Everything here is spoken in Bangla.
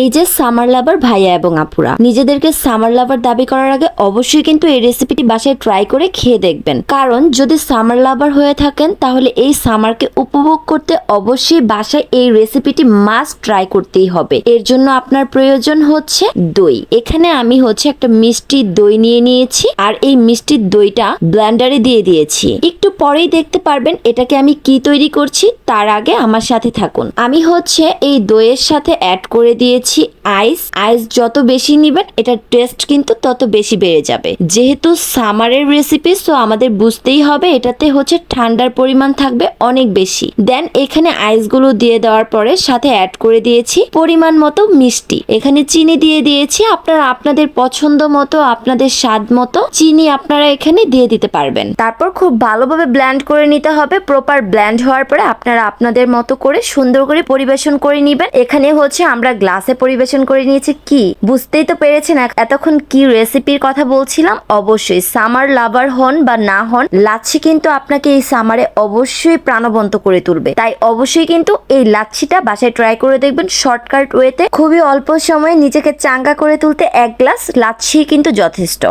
এই যে সামার লাভার ভাইয়া এবং আপুরা, নিজেদেরকে সামার লাভার দাবি করার আগে অবশ্যই কিন্তু এই রেসিপিটি বাসায় ট্রাই করে খেয়ে দেখবেন। কারণ যদি সামার লাভার হয়ে থাকেন, তাহলে এই সামারকে উপভোগ করতে অবশ্যই বাসায় এই রেসিপিটি মাস্ট ট্রাই করতেই হবে। এর জন্য আপনার প্রয়োজন হচ্ছে দই। এখানে আমি হচ্ছে একটা মিষ্টি দই নিয়ে নিয়েছি, আর এই মিষ্টির দইটা ব্লেন্ডারে দিয়ে দিয়েছি। পরেই দেখতে পারবেন এটাকে আমি কি তৈরি করছি, তার আগে আমার সাথে থাকুন। আমি হচ্ছে এই দইয়ের সাথে অ্যাড করে দিয়েছি আইস আইস যত বেশি নিবেন, এটার টেস্ট কিন্তু তত বেশি বেড়ে যাবে। যেহেতু সামারের রেসিপি সো আমাদের বুঝতেই হবে এটাতে হচ্ছে ঠান্ডার পরিমাণ থাকবে অনেক বেশি। দেন এখানে আইসগুলো দিয়ে দেওয়ার পরে সাথে অ্যাড করে দিয়েছি পরিমাণ মতো মিষ্টি। এখানে চিনি দিয়ে দিয়েছি, আপনারা, আপনাদের পছন্দ মতো, আপনাদের স্বাদ মতো চিনি আপনারা এখানে দিয়ে দিতে পারবেন। তারপর খুব ভালোভাবে ব্ল্যান্ড করে নিতে হবে। প্রপার ব্ল্যান্ড হওয়ার পরে আপনারা আপনাদের মতো করে সুন্দর করে পরিবেশন করে নিবেন। এখানে হচ্ছে আমরা গ্লাসে পরিবেশন করে নিয়েছে কি? বুঝতেই তো পেরেছেন এতক্ষণ কি রেসিপির কথা বলছিলাম? অবশ্যই। সামার লাভার হন বা না হন, লাচ্ছি কিন্তু আপনাকে এই সামারে অবশ্যই প্রাণবন্ত করে তুলবে। তাই অবশ্যই কিন্তু এই লাচ্ছিটা বাসায় ট্রাই করে দেখবেন শর্টকাট ওয়েতে খুবই অল্প সময়ে নিজেকে চাঙ্গা করে তুলতে এক গ্লাস লাচ্ছি কিন্তু যথেষ্ট।